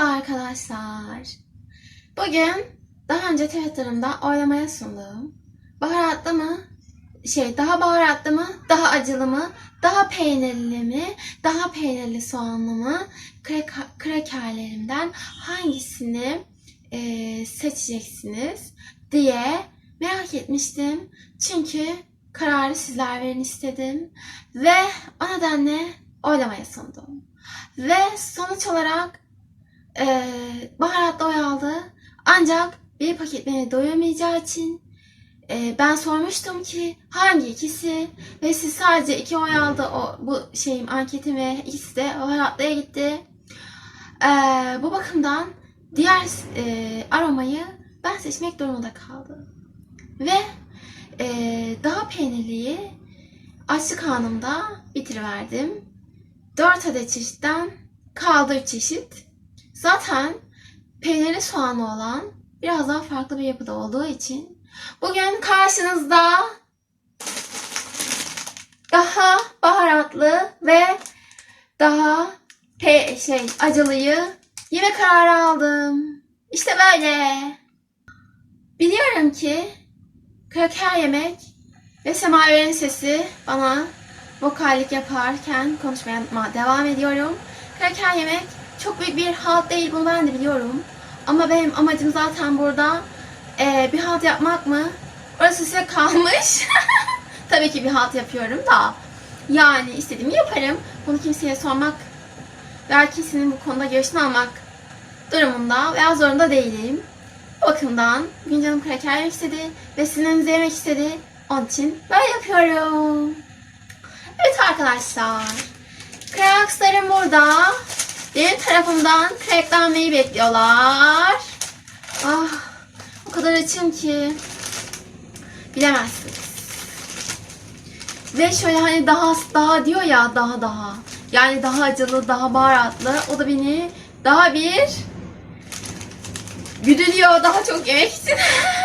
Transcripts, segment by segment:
Merhaba arkadaşlar. Bugün daha önce Twitter'ımda oylamaya sunduğum baharatlı mı, şey daha baharatlı mı, daha acılı mı, daha peynirli mi, daha peynirli soğanlı mı, krek- krakerlerimden hangisini eee, seçeceksiniz diye merak etmiştim. Çünkü kararı sizler verin istedim ve o nedenle oylamaya sundum. Ve sonuç olarak eee baharatlı oy aldı. Ancak bir paket beni doyurmayacağı için eee, ben sormuştum ki hangi ikisi ve siz sadece iki oy aldı o bu şeyim anketim ve ikisi de baharatlıya gitti. Eee, bu bakımdan diğer eee, aromayı ben seçmek durumunda kaldım. Ve eee, daha peynirliyi açlık anımda bitiriverdim. 4 adet çeşitten kaldı 3 çeşit. Zaten peynirli soğanlı olan biraz daha farklı bir yapıda olduğu için bugün karşınızda daha baharatlı ve daha pe şey acılıyı yeme kararı aldım. İşte böyle. Biliyorum ki kraker yemek ve semaverin sesi bana vokallik yaparken konuşmaya ma- devam ediyorum. Kraker yemek çok büyük bir halt değil bunu ben de biliyorum. Ama benim amacım zaten burada eee, bir halt yapmak mı? Orası size kalmış. Tabii ki bir halt yapıyorum da. Yani istediğimi yaparım. Bunu kimseye sormak veya kimsenin bu konuda görüşünü almak durumunda veya zorunda değilim. O bakımdan bugün canım kraker yemek istedi ve önünüze yemek istedi. Onun için böyle yapıyorum. Evet arkadaşlar. Krakslarım burada. Benim tarafımdan kreklenmeyi bekliyorlar. Ah, o kadar açım ki bilemezsiniz. Ve şöyle hani daha daha diyor ya daha daha. Yani daha acılı, daha baharatlı. O da beni daha bir güdülüyor daha çok yemek için.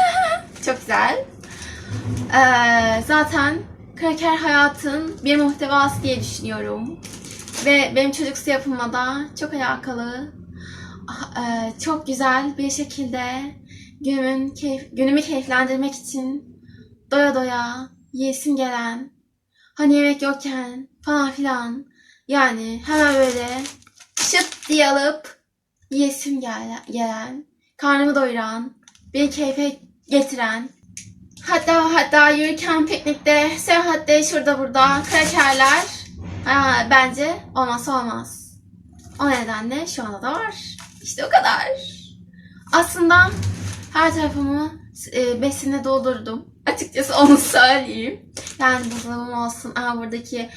çok güzel. Ee, zaten kraker hayatın bir muhtevası diye düşünüyorum. Ve benim çocuksu yapıma da çok alakalı, ah, e, çok güzel bir şekilde günümün keyif, günümü keyiflendirmek için doya doya yiyesim gelen, hani yemek yokken falan filan yani hemen böyle şıp diye alıp yiyesim gelen, gelen, karnımı doyuran, beni keyfe getiren Hatta hatta yürürken piknikte, seyahatte şurada burada krakerler aa, bence olmazsa olmaz. O nedenle şu anda da var. İşte o kadar. Aslında her tarafımı e, besinle doldurdum. Açıkçası onu söyleyeyim. Yani buzdolabım olsun, aa, buradaki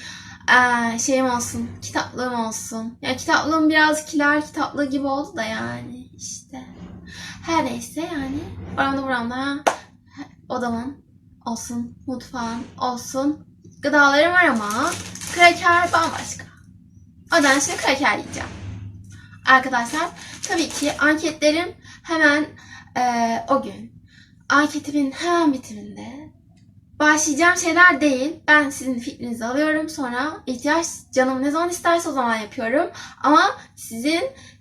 aa, şeyim olsun, kitaplığım olsun. Yani kitaplığım biraz kiler kitaplığı gibi oldu da yani işte. Her neyse yani oramda buramda odamın olsun, mutfağın olsun. Gıdalarım var ama kraker bambaşka. O yüzden şimdi kraker yiyeceğim. Arkadaşlar tabii ki anketlerim hemen eee, o gün. Anketimin hemen bitiminde başlayacağım şeyler değil. Ben sizin fikrinizi alıyorum. Sonra ihtiyaç canım ne zaman isterse o zaman yapıyorum. Ama sizin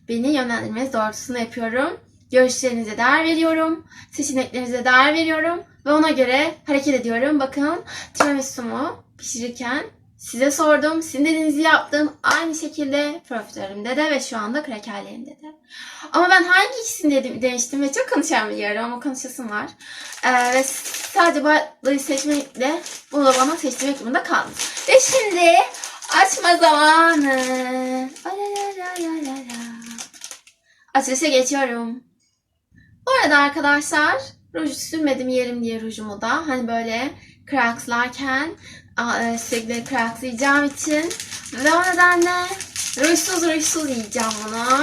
beni yönlendirmeniz doğrultusunda yapıyorum. Görüşlerinize değer veriyorum. Seçeneklerinize değer veriyorum. Ve ona göre hareket ediyorum. Bakın tiramisu'mu pişirirken size sordum. Sizin dediğinizi yaptım. Aynı şekilde profiterimde de ve şu anda krakerlerimde de. Ama ben hangi ikisini dedim, demiştim ve çok konuşan biliyorum ama konuşasım var. Ee, ve sadece bu seçmekle bunu da bana seçtirmek durumunda kaldım. Ve şimdi açma zamanı. Açılışa geçiyorum. Bu arada arkadaşlar ruj sürmedim yerim diye rujumu da hani böyle krakslarken sürekli krakslayacağım için ve o nedenle rujsuz rujsuz yiyeceğim bunu.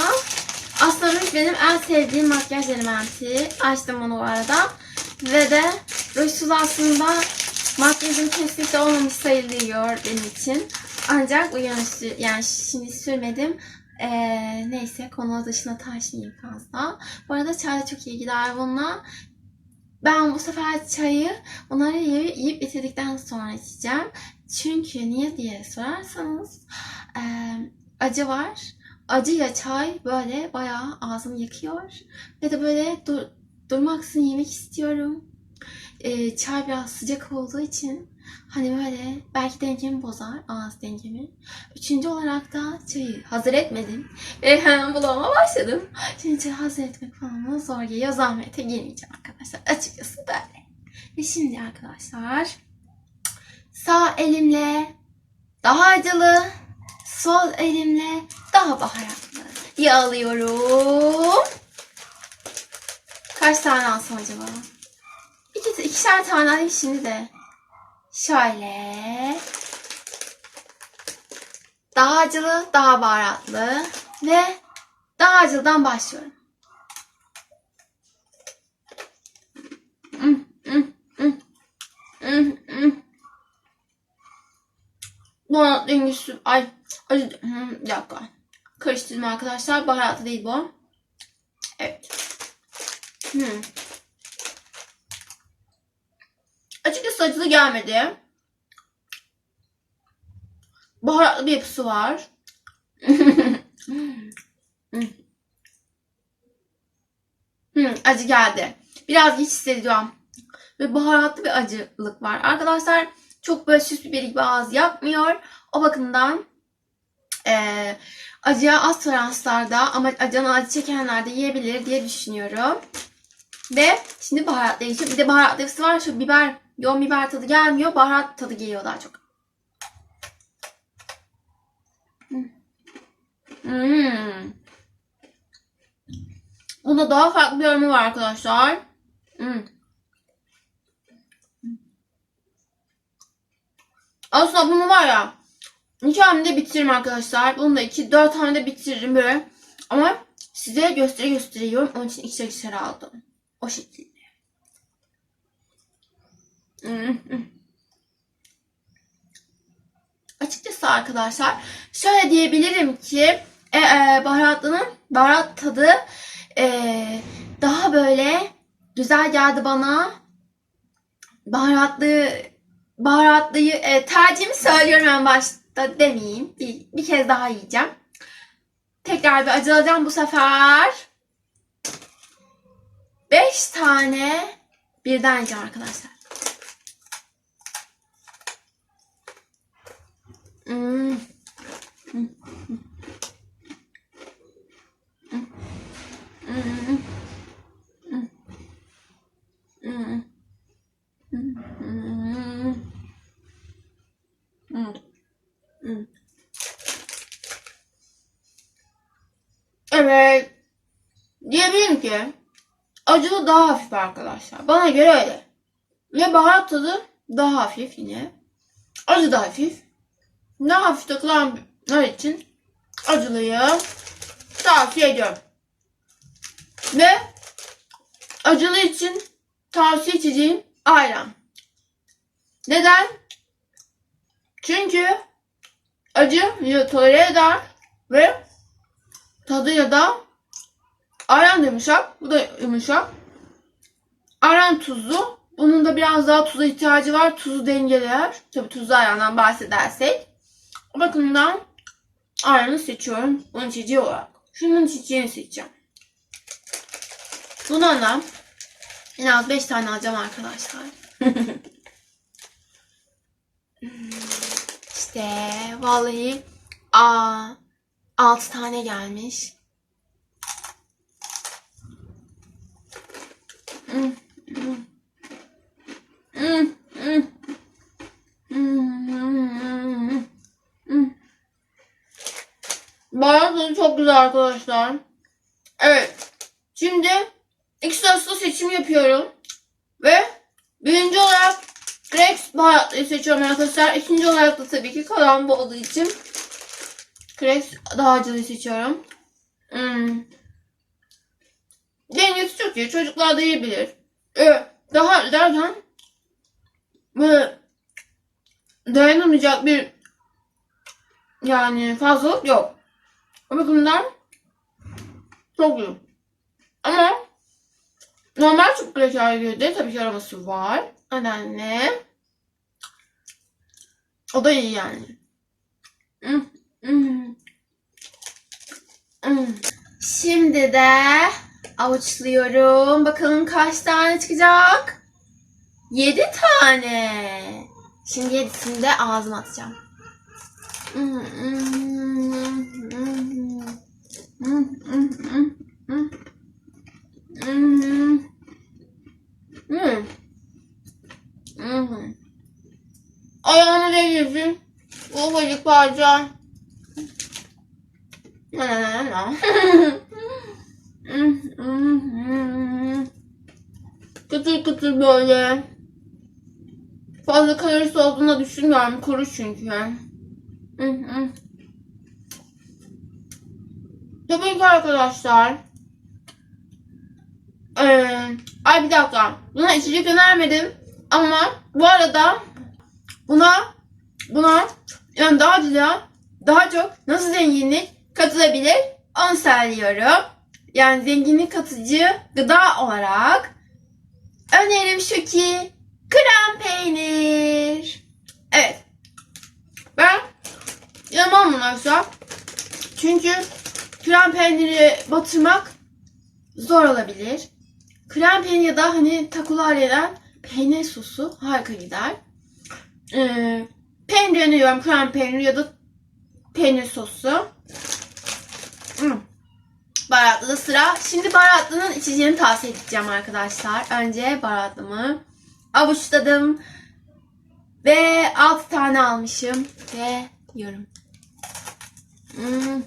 Aslında ruj benim en sevdiğim makyaj elementi. Açtım onu bu arada. Ve de rujsuz aslında makyajım kesinlikle olmamış sayılıyor benim için. Ancak sü- yani şimdi sürmedim. Ee, neyse konu dışına taşmayayım fazla. Bu arada çay da çok iyi gider bununla. Ben bu sefer çayı bunları yiyip, bitirdikten sonra içeceğim. Çünkü niye diye sorarsanız eee, acı var. acı ya çay böyle bayağı ağzımı yakıyor. Ve de böyle dur, durmaksızın yemek istiyorum. Ee, çay biraz sıcak olduğu için hani böyle belki dengemi bozar ağız dengemi. Üçüncü olarak da çayı hazır etmedim. Ve hemen bulama başladım. Şimdi çayı hazır etmek falan zor geliyor. Zahmete girmeyeceğim arkadaşlar. Açıkçası böyle. Ve şimdi arkadaşlar sağ elimle daha acılı, sol elimle daha baharatlı yağlıyorum. Kaç tane alsam acaba? İki, ikişer tane alayım şimdi de. Şöyle. Daha acılı, daha baharatlı ve daha acılıdan başlıyorum. Mm, mm, mm. Mm, mm. Baharat dengesi, ay, acı, hmm, bir dakika. Karıştırma arkadaşlar, baharatlı değil bu. Evet. Hmm. Açıkçası acılı gelmedi. Baharatlı bir yapısı var. hmm, acı geldi. Biraz geç hissediyorum. Ve baharatlı bir acılık var. Arkadaşlar çok böyle süs biberi gibi ağız yapmıyor. O bakımdan eee acıya az toleranslarda ama acına acı çekenler de yiyebilir diye düşünüyorum. Ve şimdi baharatla geçiyorum. Bir de baharatlı yapısı var. Şu biber, yoğun biber tadı gelmiyor. Baharat tadı geliyor daha çok. Hmm. Bunda daha farklı bir yorumu var arkadaşlar. Hmm. Aslında bunu var ya iki hamlede bitiririm arkadaşlar. Bunu da iki, dört hamlede bitiririm böyle. Ama size gösteri gösteriyorum. Onun için ikişer ikişer aldım. O şekilde. Hmm. Açıkçası arkadaşlar şöyle diyebilirim ki e, e, baharatlının baharat tadı e, daha böyle güzel geldi bana. Baharatlı baharatlıyı e, tercihimi söylüyorum en başta demeyeyim. Bir, bir kez daha yiyeceğim. Tekrar bir acılayacağım bu sefer. 5 tane birden yiyeceğim arkadaşlar. Hmm. Hmm. Hmm. Hmm. Hmm. Hmm. Hmm. Hmm. Evet. Diyebilirim ki acılı daha hafif arkadaşlar. Bana göre öyle. Ve baharat tadı daha hafif yine. Acı da hafif. Daha hafif takılanlar için acılıyı tavsiye ediyorum. Ve acılı için tavsiye edeceğim ayran. Neden? Çünkü acı tolere eder ve tadıyla da ayran da yumuşak. Bu da yumuşak. Ayran tuzlu. Bunun da biraz daha tuza ihtiyacı var. Tuzu dengeler. Tabii tuzlu ayrandan bahsedersek. O bakımdan ayranı seçiyorum. Bunun içeceği olarak. Şunun içeceğini seçeceğim. Bundan da en az 5 tane alacağım arkadaşlar. işte vallahi aa, 6 tane gelmiş. Bayağı çok güzel arkadaşlar. Evet. Şimdi ikisi arasında seçim yapıyorum. Ve birinci olarak Rex baharatlıyı seçiyorum arkadaşlar. İkinci olarak da tabii ki kalan bu olduğu için Rex daha acılıyı seçiyorum. Hmm. Dengesi çok iyi. Çocuklar da yiyebilir. Evet. Daha derken böyle dayanamayacak bir yani fazlalık yok. O bakımdan çok iyi. Ama normal çubuk kreker de tabii ki aroması var. Nedenle o da iyi yani. Hmm, hmm. Şimdi de avuçluyorum. Bakalım kaç tane çıkacak? 7 tane. Şimdi yedisini de ağzıma atacağım. Hmm, hmm, hmm, hmm. Hmm, hmm, hmm, hmm. Hmm. Hmm. Hmm. Ayağımı değdirdim. Ufacık parça. Kıtır kıtır böyle. Fazla kalorisi olduğunu düşünmüyorum. Kuru çünkü. Tabii ki arkadaşlar. Ee, ay bir dakika. Buna içecek önermedim. Ama bu arada buna buna yani daha güzel, daha çok nasıl zenginlik katılabilir onu söylüyorum. Yani zenginlik katıcı gıda olarak önerim şu ki krem peynir. Evet. Ben yemem bunu arkadaşlar. Çünkü krem peyniri batırmak zor olabilir. Krem peynir ya da hani takularyadan peynir sosu harika gider. Ee, peynir öneriyorum. Krem peynir ya da peynir sosu. Baharatlı sıra. Şimdi baharatlının içeceğini tavsiye edeceğim arkadaşlar. Önce baharatlımı avuçladım. Ve 6 tane almışım. Ve yiyorum. Hmm.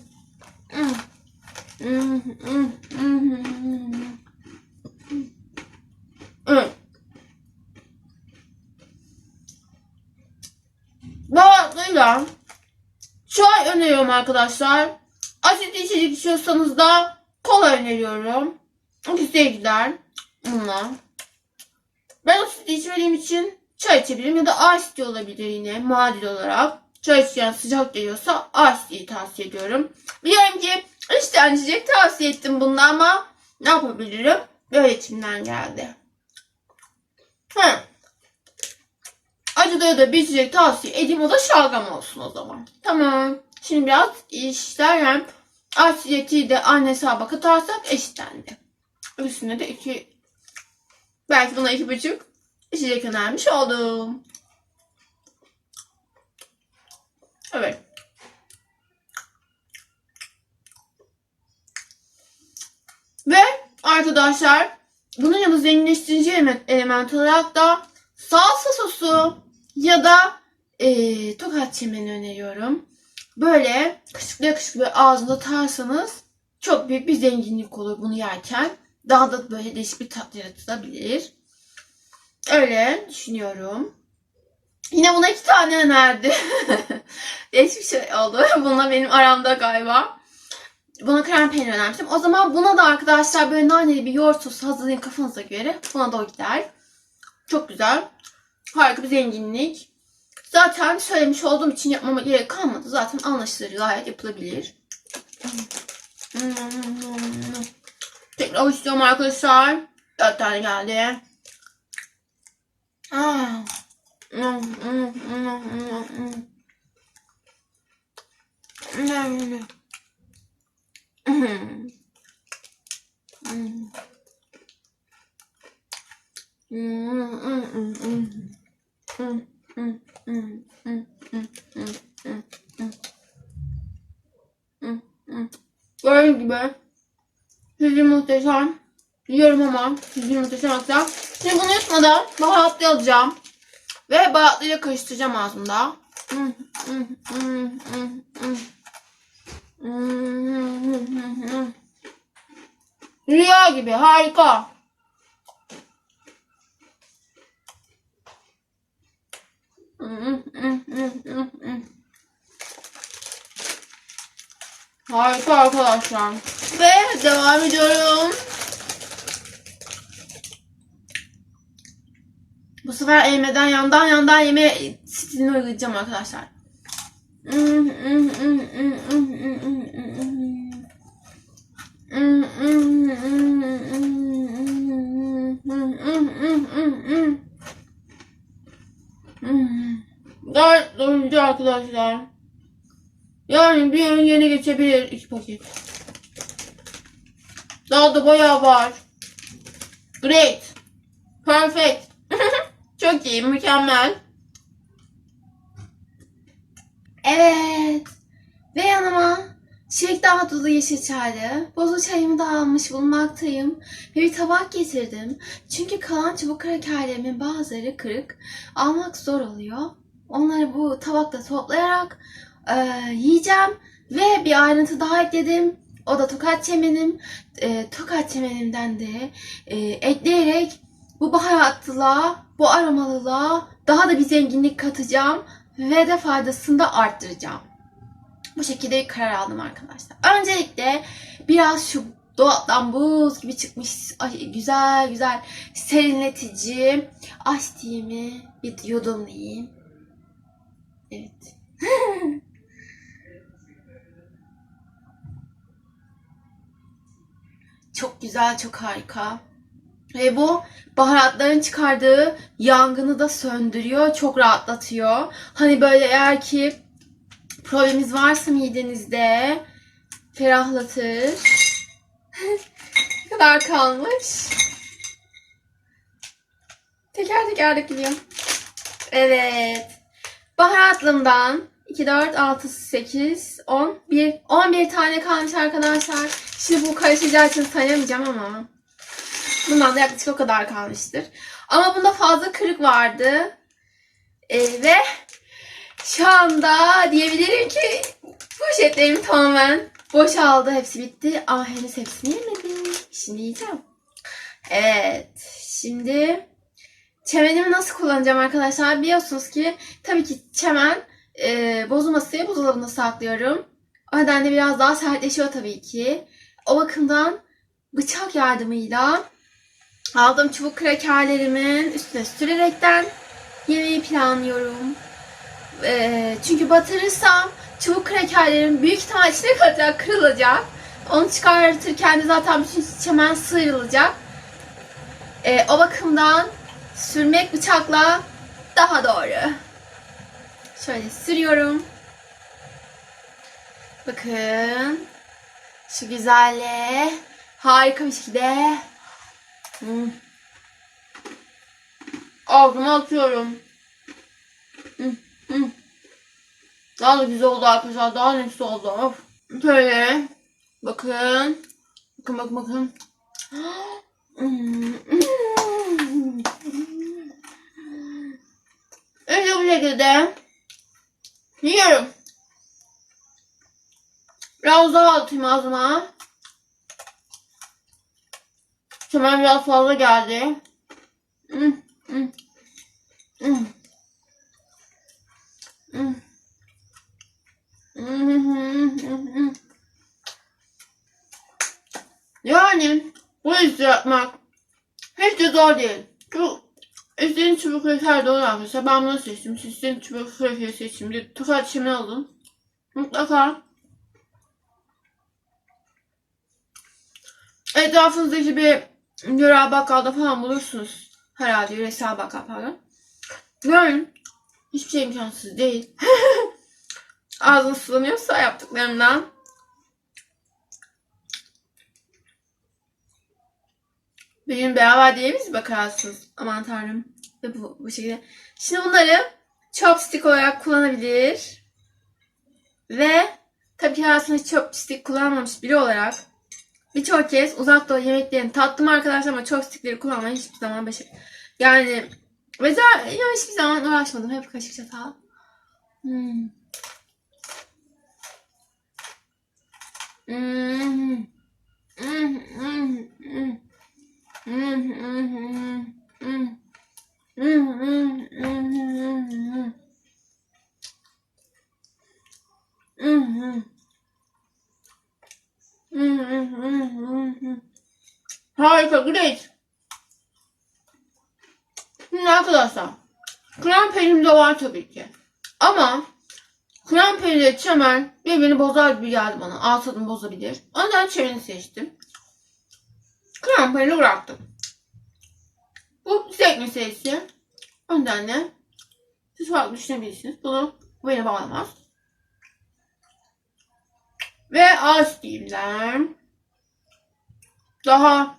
Evet. Baharatlıyla çay öneriyorum arkadaşlar. Asitli içecek içiyorsanız da kola öneriyorum. Güzel gider bununla. Ben asitli içmediğim için çay içebilirim ya da asitli olabilir yine muadil olarak. Çay içen sıcak geliyorsa asitliyi tavsiye ediyorum. Biliyorum ki üç tane içecek tavsiye ettim bunda ama ne yapabilirim? Böyle içimden geldi. Hı. Acıda da bir içecek tavsiye edeyim o da şalgam olsun o zaman. Tamam. Şimdi biraz işlerken asiyeti de aynı hesaba katarsak eşitlendi. Üstüne de iki belki buna iki buçuk içecek önermiş oldum. Evet. Ve arkadaşlar bunun yanında zenginleştirici element, element olarak da salsa sosu ya da eee tokat çemeni öneriyorum. Böyle kışıklıya kışıklıya ağzında tarsanız çok büyük bir zenginlik olur bunu yerken. Daha da böyle değişik bir tat yaratılabilir. Öyle düşünüyorum. Yine buna iki tane önerdi. değişik bir şey oldu. Bununla benim aramda galiba. Buna krem peynir önermiştim. O zaman buna da arkadaşlar böyle naneli bir yoğurt sosu hazırlayın kafanıza göre. Buna da o gider. Çok güzel. Harika bir zenginlik. Zaten söylemiş olduğum için yapmama gerek kalmadı. Zaten anlaşılır gayet yapılabilir. Tekrar avuçluyorum arkadaşlar. Dört tane geldi. Ah. Gördüğünüz gibi sizi muhteşem. Yiyorum ama sizi muhteşem aktar. Şimdi bunu yutmadan baharatlı alacağım. Ve baharatlıyla karıştıracağım ağzımda. Rüya gibi harika. Harika arkadaşlar. Ve devam ediyorum. Bu sefer eğmeden yandan yandan yeme stilini uygulayacağım arkadaşlar. Doyurucu arkadaşlar. Yani bir öğün yeni geçebilir iki paket. Daha da bayağı var. Great. Perfect. Çok iyi, mükemmel. Evet. Ve yanıma çilek daha tuzlu yeşil çaylı, bozuk çayımı da almış bulunmaktayım. Ve bir tabak getirdim. Çünkü kalan çubuk krakerlerimin bazıları kırık. Almak zor oluyor. Onları bu tabakta toplayarak e, yiyeceğim. Ve bir ayrıntı daha ekledim. O da tokat çemenim. E, tokat çemenimden de e, ekleyerek bu baharatlılığa, bu aromalılığa daha da bir zenginlik katacağım ve de faydasını da arttıracağım. Bu şekilde bir karar aldım arkadaşlar. Öncelikle biraz şu dolaptan buz gibi çıkmış ay, güzel güzel serinletici tea'mi bir yudumlayayım. Evet. çok güzel, çok harika. Ve bu baharatların çıkardığı yangını da söndürüyor. Çok rahatlatıyor. Hani böyle eğer ki probleminiz varsa midenizde ferahlatır. ne kadar kalmış? Teker teker dökülüyor. Evet. Baharatlımdan 2, 4, 6, 8, 10, 1, 11 tane kalmış arkadaşlar. Şimdi bu karışacağı için sayamayacağım ama. Bundan da yaklaşık o kadar kalmıştır. Ama bunda fazla kırık vardı. Ee, ve şu anda diyebilirim ki poşetlerim tamamen boşaldı. Hepsi bitti. Ama henüz hepsini yemedim. Şimdi yiyeceğim. Evet. Şimdi çemenimi nasıl kullanacağım arkadaşlar? Biliyorsunuz ki tabii ki çemen e, bozulması diye buzdolabında saklıyorum. O nedenle biraz daha sertleşiyor tabii ki. O bakımdan bıçak yardımıyla aldığım çubuk krakerlerimin üstüne sürerekten yemeği planlıyorum. Ee, çünkü batırırsam çubuk krakerlerim büyük ihtimal içine kalacak, kırılacak. Onu çıkartırken de zaten bütün çemen sıyrılacak. Ee, o bakımdan sürmek bıçakla daha doğru. Şöyle sürüyorum. Bakın. Şu güzelliğe harika bir şekilde Hmm. Ağzıma atıyorum. Hmm, hmm. Daha da güzel oldu arkadaşlar. Daha nefis oldu. Of. Böyle. Bakın. Bakın bakın bakın. Hmm. İşte bu şekilde. Yiyorum. Biraz daha atayım ağzıma. Çemen biraz fazla geldi. Hmm, hmm, hmm. Hmm. Hmm, hmm, hmm. Yani bu işi yapmak hiç de zor değil. Bu istediğin çubuk de olur arkadaşlar. Ben bunu seçtim. Siz istediğin çubuk krekeri seçtim. Bir tokat çimeni alın. Mutlaka etrafınızdaki bir yörel bakkalda falan bulursunuz. Herhalde yöresel bakkal pardon. Yani hiçbir şey imkansız değil. Ağzın sulanıyorsa yaptıklarımdan. Bir gün beraber diyemeyiz bakarsınız. Aman tanrım. Ve bu, bu şekilde. Şimdi bunları chopstick olarak kullanabilir. Ve tabii ki hiç chopstick kullanmamış biri olarak birçok kez uzak doğu yemeklerini tattım arkadaşlar ama chopstickleri kullanmayı hiçbir zaman başar yani mesela ya hiçbir zaman uğraşmadım hep kaşık çatal. Hmm. Hmm. Hmm. Hmm. Hmm. Hmm. Hmm. Hmm. Harika, great. Şimdi arkadaşlar, krem peynirim de var tabii ki. Ama krem peyniri çemen birbirini bozar gibi geldi bana. Ağız tadını bozabilir. O yüzden çemeni seçtim. Peyniri bıraktım. Bu zevk meselesi. O nedenle siz farklı düşünebilirsiniz. Bunu bu beni bağlamaz. Ve ağaç diyeyimden daha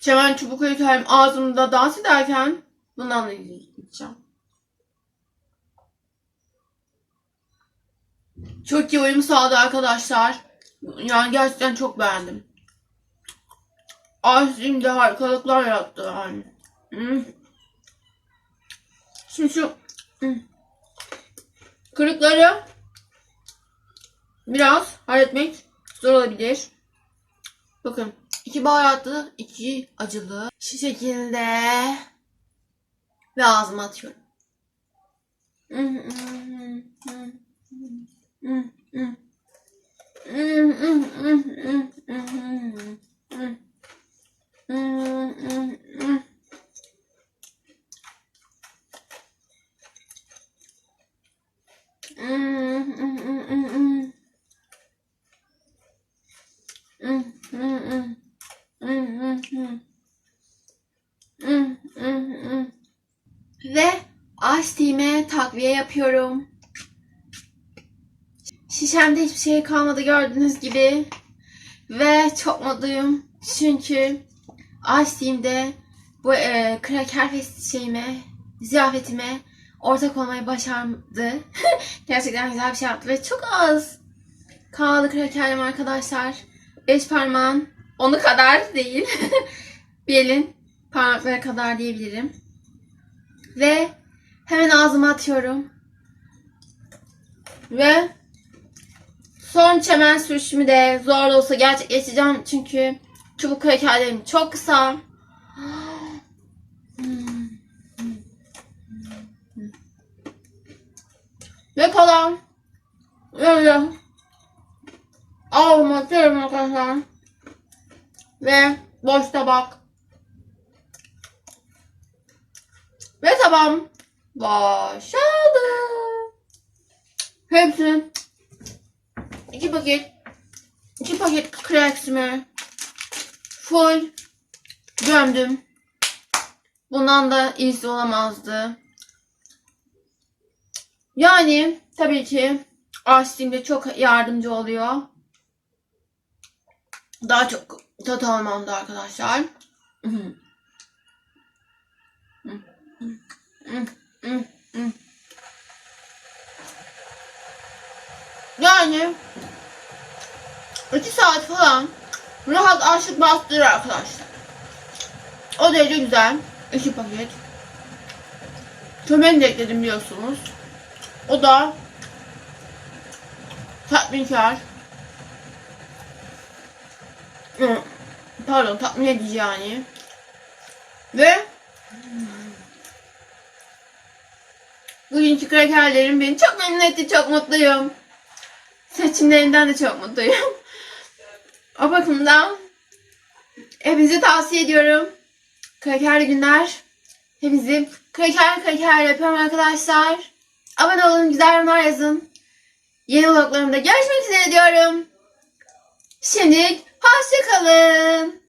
çemen çubuk krakerim ağzımda dans ederken bundan da yiyeceğim. Çok iyi uyum sağladı arkadaşlar. Yani gerçekten çok beğendim. Ayşe'cim de harikalıklar yarattı yani. Hmm. Şimdi şu hmm, kırıkları biraz halletmek zor olabilir. Bakın iki baharatlı, iki acılı. Şu şekilde ve ağzıma atıyorum. Ve Ice takviye yapıyorum. Şişemde hiçbir şey kalmadı gördüğünüz gibi. Ve çok mutluyum. Çünkü Ice bu e, kraker festi şeyime, ziyafetime ortak olmayı başardı. Gerçekten güzel bir şey yaptı ve çok az kaldı krakerim arkadaşlar. Beş parmağın onu kadar değil. bir elin parmakları kadar diyebilirim. Ve hemen ağzıma atıyorum. Ve son çemen sürüşümü de zor da olsa gerçekleştireceğim. Çünkü çubuk krakerlerim çok kısa. Ve kalan öyle ağzıma atıyorum arkadaşlar. Ve boş tabak. Ve tamam. Başladı. Hepsini iki paket iki paket kreksimi full gömdüm. Bundan da iyisi olamazdı. Yani tabii ki Austin'de çok yardımcı oluyor. Daha çok tat almamda arkadaşlar. Yani iki saat falan rahat açlık bastırır arkadaşlar. O derece güzel. İki paket. Çömeni de ekledim biliyorsunuz. O da tatminkar. Pardon tatmin edici yani. Ve bugünkü krakerlerim beni çok memnun etti. Çok mutluyum. Seçimlerinden de çok mutluyum. O bakımdan hepinize tavsiye ediyorum. Krakerli günler. Hepinizi kraker kraker yapıyorum arkadaşlar. Abone olun, güzel yorumlar yazın. Yeni vloglarımda görüşmek üzere diyorum. Şimdi hoşçakalın.